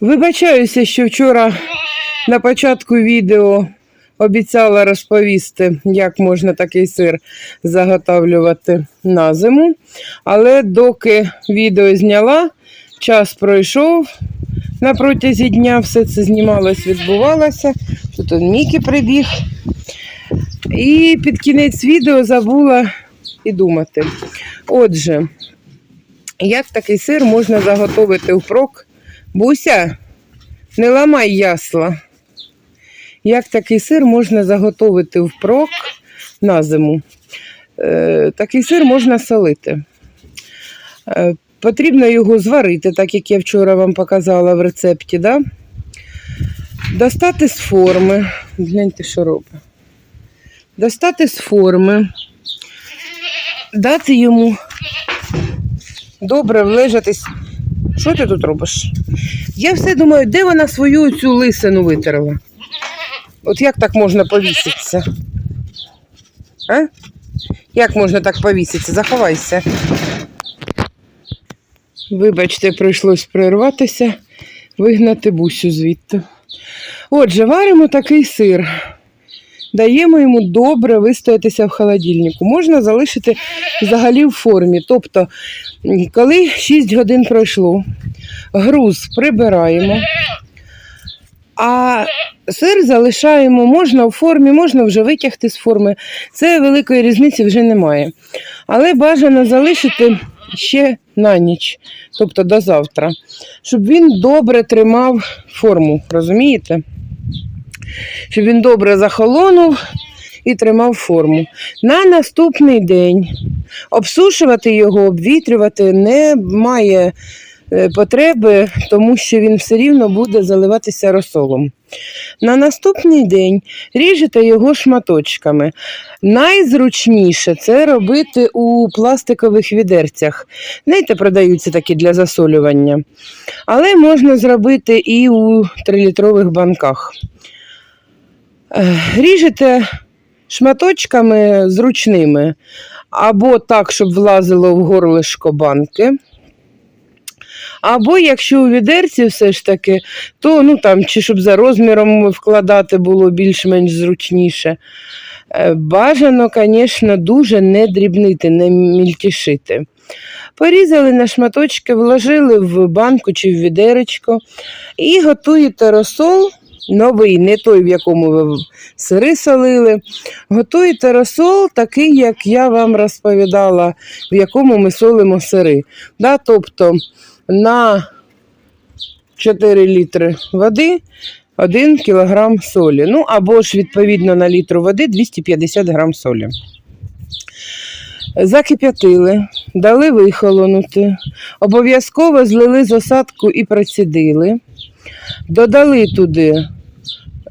Вибачаюся, що вчора на початку відео обіцяла розповісти, як можна такий сир заготовлювати на зиму. Але доки відео зняла, час пройшов на протязі дня, все це знімалось, відбувалося. Тут он Мікі прибіг. І під кінець відео забула і думати. Отже, як такий сир можна заготовити впрок? Буся, не ламай ясла. Як такий сир можна заготовити впрок на зиму? Е, такий сир можна солити. Потрібно його зварити, так як я вчора вам показала в рецепті. Да? Достати з форми. Гляньте, що робить. Достати з форми, дати йому добре влежатись. Що ти тут робиш? Я все думаю, де вона свою цю лисину витерла? От як так можна повіситися? А? Як можна так повіситися? Заховайся. Вибачте, прийшлось прерватися, вигнати бусю звідти. Отже, варимо такий сир. Даємо йому добре вистоятися в холодильнику. Можна залишити взагалі в формі. Тобто, коли 6 годин пройшло, груз прибираємо, а сир залишаємо, можна в формі, можна вже витягти з форми. Це великої різниці вже немає. Але бажано залишити ще на ніч, тобто до завтра, щоб він добре тримав форму, розумієте? Щоб він добре захолонув і тримав форму. На наступний день обсушувати його, обвітрювати немає потреби, тому що він все рівно буде заливатися розсолом. На наступний день ріжете його шматочками. Найзручніше це робити у пластикових відерцях. Знаєте, продаються такі для засолювання. Але можна зробити і у 3-літрових банках. Е, Ріжете шматочками зручними, або так, щоб влазило в горлишко банки. Або якщо у відерці все ж таки, то ну там, чи щоб за розміром вкладати було більш-менш зручніше. Е, Бажано, звісно, дуже не дрібнити, не мільтішити. Порізали на шматочки, вложили в банку чи в відеречко і готуєте розсол новий, не той, в якому ви сири солили. Готуєте розсол такий, як я вам розповідала, в якому ми солимо сири. Да? Тобто на 4 літри води 1 кілограм солі. Ну або ж відповідно на літру води 250 грам солі. Закип'ятили, дали вихолонути, обов'язково злили з осадку і процідили, додали туди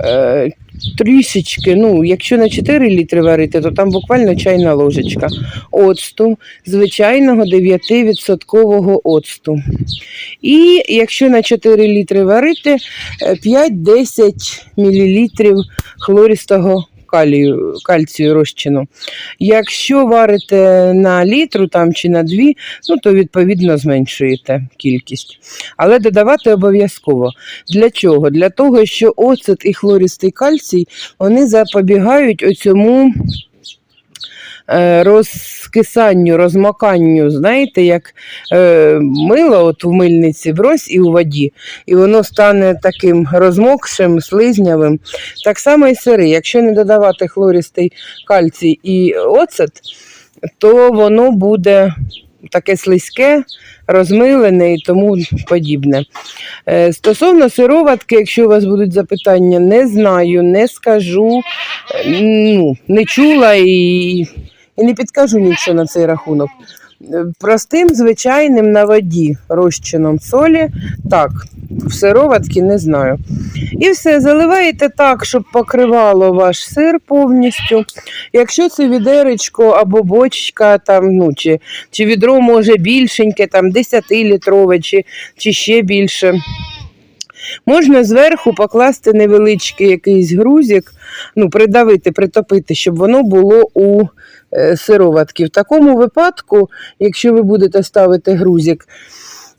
е, трішечки, ну, якщо на 4 літри варити, то там буквально чайна ложечка оцту, звичайного 9% оцту. І якщо на 4 літри варити, е, 5-10 мл хлористого калію, кальцію розчину. Якщо варите на літру там, чи на дві, ну, то відповідно зменшуєте кількість. Але додавати обов'язково. Для чого? Для того, що оцет і хлористий кальцій вони запобігають оцьому розкисанню, розмоканню, знаєте, як е, мило от в мильниці брось і у воді, і воно стане таким розмокшим, слизнявим. Так само і сири. Якщо не додавати хлористий кальцій і оцет, то воно буде таке слизьке, розмилене і тому подібне. Е, Стосовно сироватки, якщо у вас будуть запитання, не знаю, не скажу, е, ну, не чула і, і не підкажу нічого на цей рахунок. Е, Простим, звичайним на воді розчином солі, так, в сироватки не знаю. І все, заливаєте так, щоб покривало ваш сир повністю. Якщо це відеречко або бочка, там, ну, чи, чи відро може більшеньке, там 10-літрове, чи, чи ще більше. Можна зверху покласти невеличкий якийсь грузик, ну, придавити, притопити, щоб воно було у сироватки. В такому випадку, якщо ви будете ставити грузик,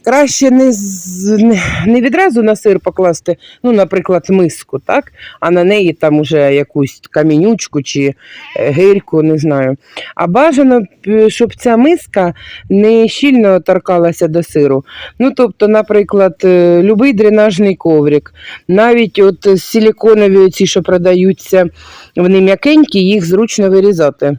краще не, не відразу на сир покласти, ну, наприклад, миску, так? а на неї там уже якусь камінючку чи е, гирьку, не знаю. А бажано, щоб ця миска не щільно торкалася до сиру. Ну, тобто, наприклад, е, любий дренажний коврик, навіть от силіконові ці, що продаються, вони м'якенькі, їх зручно вирізати.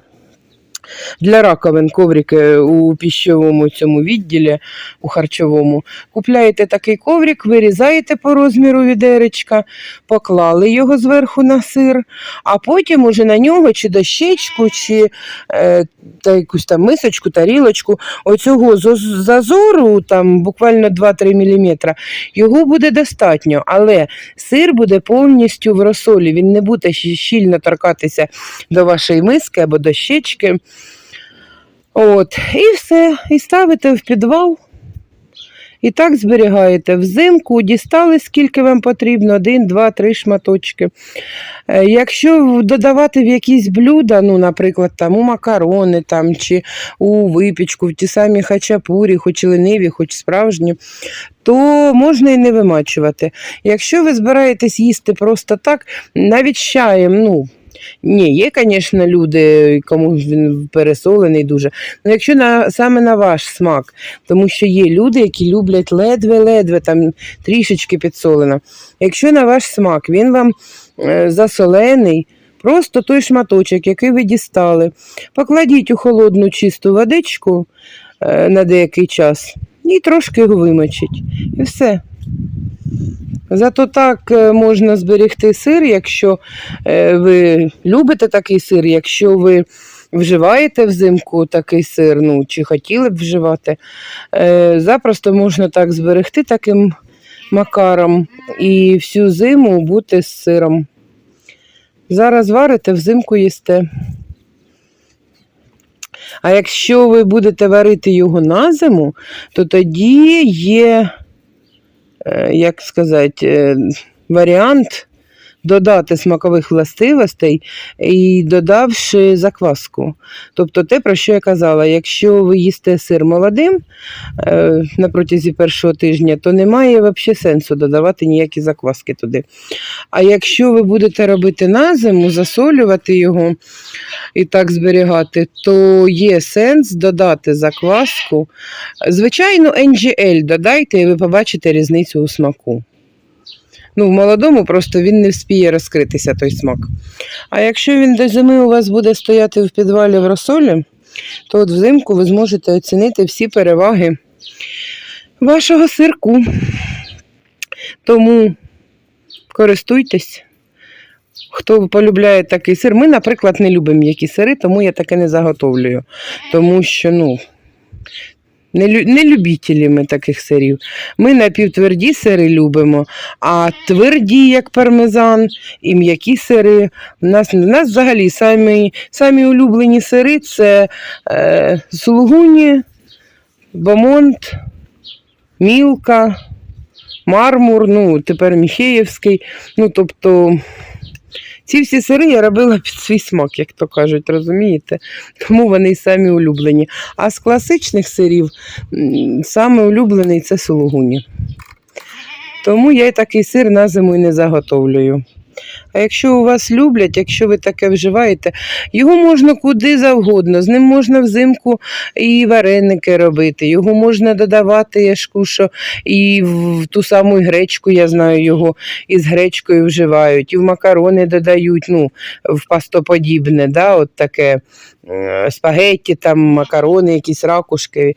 Для раковин коврики у піщовому цьому відділі, у харчовому. Купляєте такий коврик, вирізаєте по розміру відеречка, поклали його зверху на сир, а потім уже на нього чи дощечку, чи е, та якусь там мисочку, тарілочку, оцього зазору, там буквально 2-3 мм, його буде достатньо, але сир буде повністю в розсолі, він не буде щільно торкатися до вашої миски або дощечки. От, і все. І ставите в підвал. І так зберігаєте взимку, дістали скільки вам потрібно, один, два, три шматочки. Е, Якщо додавати в якісь блюда, ну, наприклад, там у макарони там, чи у випічку, в ті самі хачапурі, хоч лениві, хоч справжні, то можна і не вимачувати. Якщо ви збираєтесь їсти просто так, навіть чаєм, ну. Ні, є, звісно, люди, кому він пересолений дуже. Ну, якщо на, саме на ваш смак, тому що є люди, які люблять ледве-ледве, там трішечки підсолено. Якщо на ваш смак він вам е, засолений, просто той шматочок, який ви дістали, покладіть у холодну чисту водичку е, на деякий час і трошки його вимочіть. І все. Зато так е, можна зберегти сир, якщо е, ви любите такий сир, якщо ви вживаєте взимку такий сир, ну чи хотіли б вживати, е, запросто можна так зберегти таким макаром і всю зиму бути з сиром. Зараз варите, взимку їсте. А якщо ви будете варити його на зиму, то тоді є, як сказати, е, варіант додати смакових властивостей і додавши закваску. Тобто те, про що я казала, якщо ви їсте сир молодим е, на протязі першого тижня, то немає взагалі сенсу додавати ніякі закваски туди. А якщо ви будете робити на зиму, засолювати його і так зберігати, то є сенс додати закваску. Звичайно, NGL додайте, і ви побачите різницю у смаку. Ну, в молодому просто він не вспіє розкритися той смак. А якщо він до зими у вас буде стояти в підвалі в розсолі, то от взимку ви зможете оцінити всі переваги вашого сирку. Тому користуйтесь. Хто полюбляє такий сир, ми, наприклад, не любимо м'які сири, тому я таке не заготовлюю. Тому що, ну, не, не любителі ми таких сирів. Ми напівтверді сири любимо, а тверді, як пармезан, і м'які сири. У нас, у нас взагалі самі, самі улюблені сири це е, сулугуні, бомонт, мілка, мармур, ну, тепер Міхеєвський. Ну, тобто, ці всі сири я робила під свій смак, як то кажуть, розумієте? Тому вони й самі улюблені. А з класичних сирів саме улюблений це сулугуні. Тому я і такий сир на зиму і не заготовлюю. А якщо у вас люблять, якщо ви таке вживаєте, його можна куди завгодно. З ним можна взимку і вареники робити, його можна додавати, я ж кушу, і в ту саму гречку, я знаю, його із гречкою вживають, і в макарони додають, ну, в пастоподібне, да, от таке е, спагетті, там, макарони, якісь ракушки.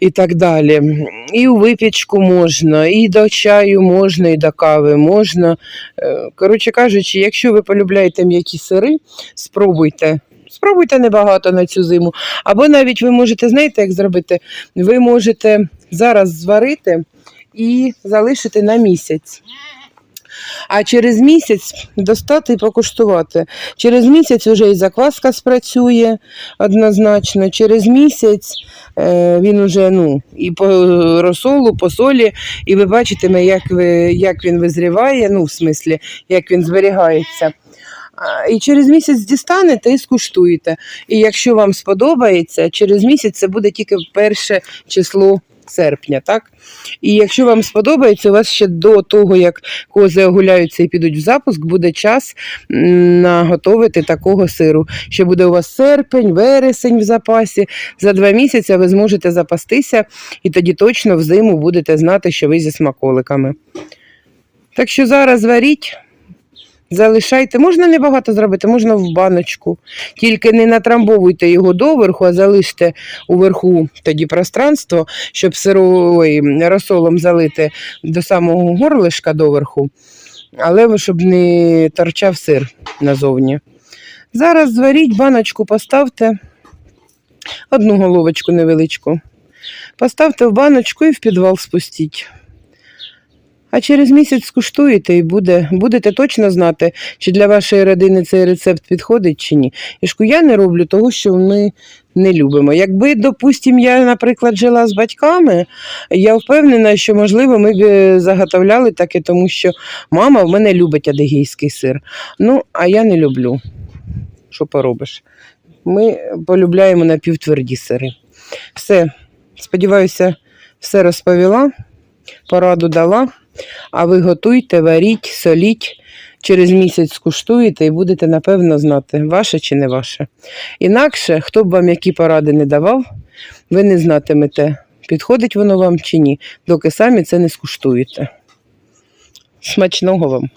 І так далі. І у випічку можна, і до чаю можна, і до кави можна. Е, Коротше кажучи, якщо ви полюбляєте м'які сири, спробуйте. Спробуйте небагато на цю зиму. Або навіть ви можете, знаєте, як зробити? Ви можете зараз зварити і залишити на місяць. А через місяць достати і покуштувати. Через місяць вже і закваска спрацює однозначно. Через місяць е, він уже ну, і по розсолу, по солі, і ви бачитиме, як, ви, як він визріває, ну, в смислі, як він зберігається. І через місяць дістанете і скуштуєте. І якщо вам сподобається, через місяць це буде тільки перше число серпня, так? І якщо вам сподобається, у вас ще до того, як кози огуляються і підуть в запуск, буде час наготовити такого сиру. Ще буде у вас серпень, вересень в запасі. За два місяці ви зможете запастися, і тоді точно взиму будете знати, що ви зі смаколиками. Так що зараз варіть. Залишайте, можна небагато зробити, можна в баночку. Тільки не натрамбовуйте його доверху, а залиште уверху тоді пространство, щоб сирою розсолом залити до самого горлишка доверху, але щоб не торчав сир назовні. Зараз зваріть, баночку поставте, одну головочку невеличку. Поставте в баночку і в підвал спустіть. А через місяць скуштуєте і буде, будете точно знати, чи для вашої родини цей рецепт підходить чи ні. Ішку я не роблю того, що ми не любимо. Якби, допустим, я, наприклад, жила з батьками, я впевнена, що, можливо, ми б е, заготовляли таке, тому що мама в мене любить адигейський сир. Ну, а я не люблю. Що поробиш? Ми полюбляємо напівтверді сири. Все, сподіваюся, все розповіла, пораду дала. А ви готуйте, варіть, соліть. Через місяць скуштуєте і будете напевно знати, ваше чи не ваше. Інакше, хто б вам які поради не давав, ви не знатимете, підходить воно вам чи ні, доки самі це не скуштуєте. Смачного вам!